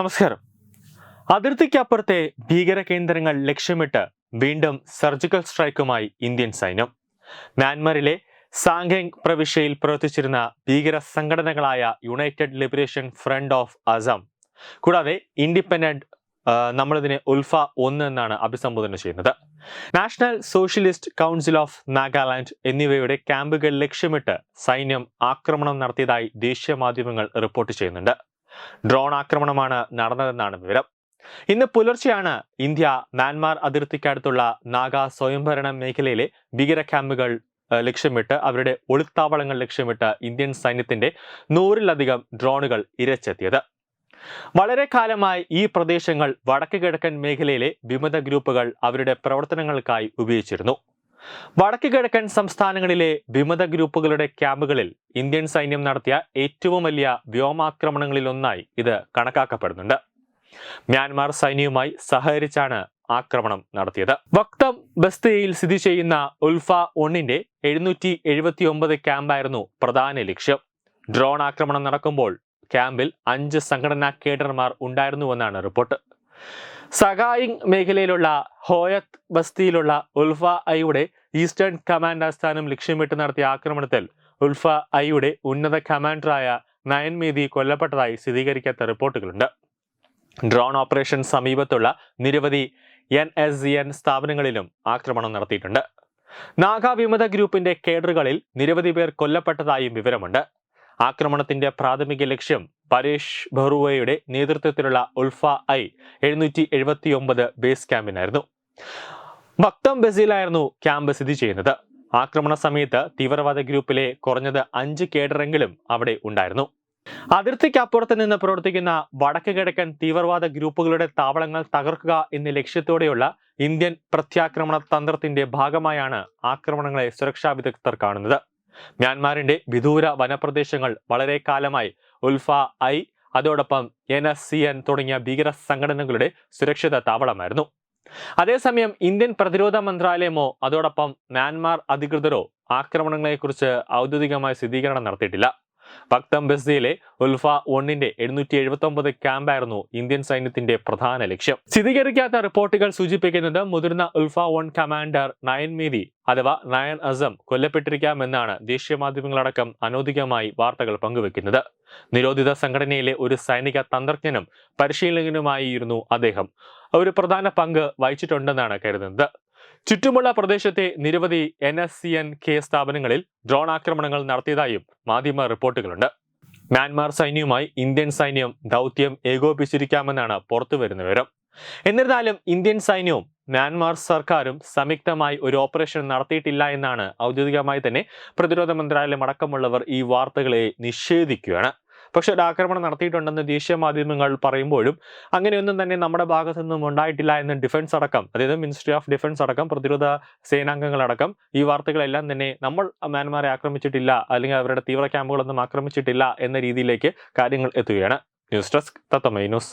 നമസ്കാരം. അതിർത്തിക്കപ്പുറത്തെ ഭീകര കേന്ദ്രങ്ങൾ ലക്ഷ്യമിട്ട് വീണ്ടും സർജിക്കൽ സ്ട്രൈക്കുമായി ഇന്ത്യൻ സൈന്യം. മ്യാൻമറിലെ സാങ്കേങ് പ്രവിശ്യയിൽ പ്രവർത്തിച്ചിരുന്ന ഭീകര സംഘടനകളായ united liberation front of Assam കൂടാതെ ഇൻഡിപെൻഡന്റ് നമ്മളിതിനെ ഉൽഫ ഒന്ന് എന്നാണ് അഭിസംബോധന ചെയ്യുന്നത്. National socialist council of Nagaland എന്നിവയുടെ ക്യാമ്പുകൾ ലക്ഷ്യമിട്ട് സൈന്യം ആക്രമണം നടത്തിയതായി ദേശീയ മാധ്യമങ്ങൾ റിപ്പോർട്ട് ചെയ്യുന്നുണ്ട്. ഡ്രോൺ ആക്രമണമാണ് നടന്നതെന്നാണ് വിവരം. ഇന്ന് പുലർച്ചെയാണ് ഇന്ത്യ മ്യാൻമാർ അതിർത്തിക്കടുത്തുള്ള നാഗ സ്വയംഭരണ മേഖലയിലെ ഭീകര ക്യാമ്പുകൾ ലക്ഷ്യമിട്ട് അവരുടെ ഒളിത്താവളങ്ങൾ ലക്ഷ്യമിട്ട് ഇന്ത്യൻ സൈന്യത്തിന്റെ നൂറിലധികം ഡ്രോണുകൾ ഇരച്ചെത്തിയത്. വളരെ കാലമായി ഈ പ്രദേശങ്ങൾ വടക്ക് കിഴക്കൻ മേഖലയിലെ വിമത ഗ്രൂപ്പുകൾ അവരുടെ പ്രവർത്തനങ്ങൾക്കായി ഉപയോഗിച്ചിരുന്നു. വടക്ക് കിഴക്കൻ സംസ്ഥാനങ്ങളിലെ വിമത ഗ്രൂപ്പുകളുടെ ക്യാമ്പുകളിൽ ഇന്ത്യൻ സൈന്യം നടത്തിയ ഏറ്റവും വലിയ വ്യോമാക്രമണങ്ങളിലൊന്നായി ഇത് കണക്കാക്കപ്പെടുന്നുണ്ട്. മ്യാൻമാർ സൈന്യവുമായി സഹകരിച്ചാണ് ആക്രമണം നടത്തിയത്. വക്തം ബസ്തിയിൽ സ്ഥിതി ചെയ്യുന്ന ഉൽഫ ഒന്നിന്റെ എഴുന്നൂറ്റി എഴുപത്തി ഒമ്പത് ക്യാമ്പായിരുന്നു പ്രധാന ലക്ഷ്യം. ഡ്രോൺ ആക്രമണം നടക്കുമ്പോൾ ക്യാമ്പിൽ അഞ്ച് സംഘടനാ കേഡർമാർ ഉണ്ടായിരുന്നുവെന്നാണ് റിപ്പോർട്ട്. സഗായിങ് മേഖലയിലുള്ള ഹോയത്ത് ബസ്തിയിലുള്ള ഉൽഫ ഐയുടെ ഈസ്റ്റേൺ കമാൻഡ് ആസ്ഥാനം ലക്ഷ്യമിട്ട് നടത്തിയ ആക്രമണത്തിൽ ഉൽഫ ഐയുടെ ഉന്നത കമാൻഡറായ നയൻമേദി കൊല്ലപ്പെട്ടതായി സ്ഥിരീകരിക്കാത്ത റിപ്പോർട്ടുകളുണ്ട്. ഡ്രോൺ ഓപ്പറേഷൻ സമീപത്തുള്ള നിരവധി എൻ എസ് എൻ സ്ഥാപനങ്ങളിലും ആക്രമണം നടത്തിയിട്ടുണ്ട്. നാഗ വിമത ഗ്രൂപ്പിന്റെ കേഡറുകളിൽ നിരവധി പേർ കൊല്ലപ്പെട്ടതായും വിവരമുണ്ട്. ആക്രമണത്തിന്റെ പ്രാഥമിക ലക്ഷ്യം പരേഷ് ബറുവയുടെ നേതൃത്വത്തിലുള്ള ഉൾഫ ഐ എഴുന്നൂറ്റി എഴുപത്തി ഒമ്പത് ബേസ് ക്യാമ്പിനായിരുന്നു ഭക്തം ബസിലായിരുന്നു ക്യാമ്പ് സ്ഥിതി ചെയ്യുന്നത്. ആക്രമണ സമയത്ത് തീവ്രവാദ ഗ്രൂപ്പിലെ കുറഞ്ഞത് അഞ്ച് കേഡറെങ്കിലും അവിടെ ഉണ്ടായിരുന്നു. അതിർത്തിക്കപ്പുറത്ത് നിന്ന് പ്രവർത്തിക്കുന്ന വടക്ക് കിഴക്കൻ തീവ്രവാദ ഗ്രൂപ്പുകളുടെ താവളങ്ങൾ തകർക്കുക എന്ന ലക്ഷ്യത്തോടെയുള്ള ഇന്ത്യൻ പ്രത്യാക്രമണ തന്ത്രത്തിന്റെ ഭാഗമായാണ് ആക്രമണങ്ങളെ സുരക്ഷാ വിദഗ്ധർ കാണുന്നത്. മ്യാൻമാറിന്റെ വിദൂര വനപ്രദേശങ്ങൾ വളരെ കാലമായി ഉൽഫ ഐ അതോടൊപ്പം എൻ എസ് സി എൻ തുടങ്ങിയ ഭീകര സംഘടനകളുടെ സുരക്ഷിത താവളമായിരുന്നു. അതേസമയം ഇന്ത്യൻ പ്രതിരോധ മന്ത്രാലയമോ അതോടൊപ്പം മ്യാൻമാർ അധികൃതരോ ആക്രമണങ്ങളെക്കുറിച്ച് ഔദ്യോഗികമായ സ്ഥിരീകരണം നടത്തിയിട്ടില്ല. പക്തം ബസ്തിയിലെ ഉൽഫ ഒന്നിന്റെ എഴുന്നൂറ്റി എഴുപത്തി ക്യാമ്പായിരുന്നു ഇന്ത്യൻ സൈന്യത്തിന്റെ പ്രധാന ലക്ഷ്യം. സ്ഥിരീകരിക്കാത്ത റിപ്പോർട്ടുകൾ സൂചിപ്പിക്കുന്നത് മുതിർന്ന ULFA one commander Nayan Medhi അഥവാ നയൻ അസം കൊല്ലപ്പെട്ടിരിക്കാമെന്നാണ് ദേശീയ മാധ്യമങ്ങളടക്കം അനൗദ്യോഗികമായി വാർത്തകൾ പങ്കുവെക്കുന്നത്. നിരോധിത സംഘടനയിലെ ഒരു സൈനിക തന്ത്രജ്ഞനും പരിശീലകനുമായിരുന്നു അദ്ദേഹം. ഒരു പ്രധാന പങ്ക് വഹിച്ചിട്ടുണ്ടെന്നാണ് കരുതുന്നത്. ചുറ്റുമുള്ള പ്രദേശത്തെ നിരവധി N S C N K സ്ഥാപനങ്ങളിൽ ഡ്രോൺ ആക്രമണങ്ങൾ നടത്തിയതായും മാധ്യമ റിപ്പോർട്ടുകളുണ്ട്. മ്യാൻമാർ സൈന്യവുമായി ഇന്ത്യൻ സൈന്യം ദൗത്യം ഏകോപിച്ചിരിക്കാമെന്നാണ് പുറത്തുവരുന്ന വിവരം. എന്നിരുന്നാലും ഇന്ത്യൻ സൈന്യവും മ്യാൻമാർ സർക്കാരും സംയുക്തമായി ഒരു ഓപ്പറേഷൻ നടത്തിയിട്ടില്ല എന്നാണ് ഔദ്യോഗികമായി തന്നെ പ്രതിരോധ മന്ത്രാലയം അടക്കമുള്ളവർ ഈ വാർത്തകളെ നിഷേധിക്കുകയാണ്. പക്ഷെ ഒരു ആക്രമണം നടത്തിയിട്ടുണ്ടെന്ന് ദേശീയ മാധ്യമങ്ങൾ പറയുമ്പോഴും അങ്ങനെയൊന്നും തന്നെ നമ്മുടെ ഭാഗത്തു നിന്നും ഉണ്ടായിട്ടില്ല എന്ന് ഡിഫൻസ് അടക്കം അതായത് മിനിസ്ട്രി ഓഫ് ഡിഫൻസ് അടക്കം പ്രതിരോധ സേനാംഗങ്ങളടക്കം ഈ വാർത്തകളെല്ലാം തന്നെ നമ്മൾ മ്യാൻമാറെ ആക്രമിച്ചിട്ടില്ല അല്ലെങ്കിൽ അവരുടെ തീവ്ര ക്യാമ്പുകളൊന്നും ആക്രമിച്ചിട്ടില്ല എന്ന രീതിയിലേക്ക് കാര്യങ്ങൾ എത്തുകയാണ്. News desk Thathamai news.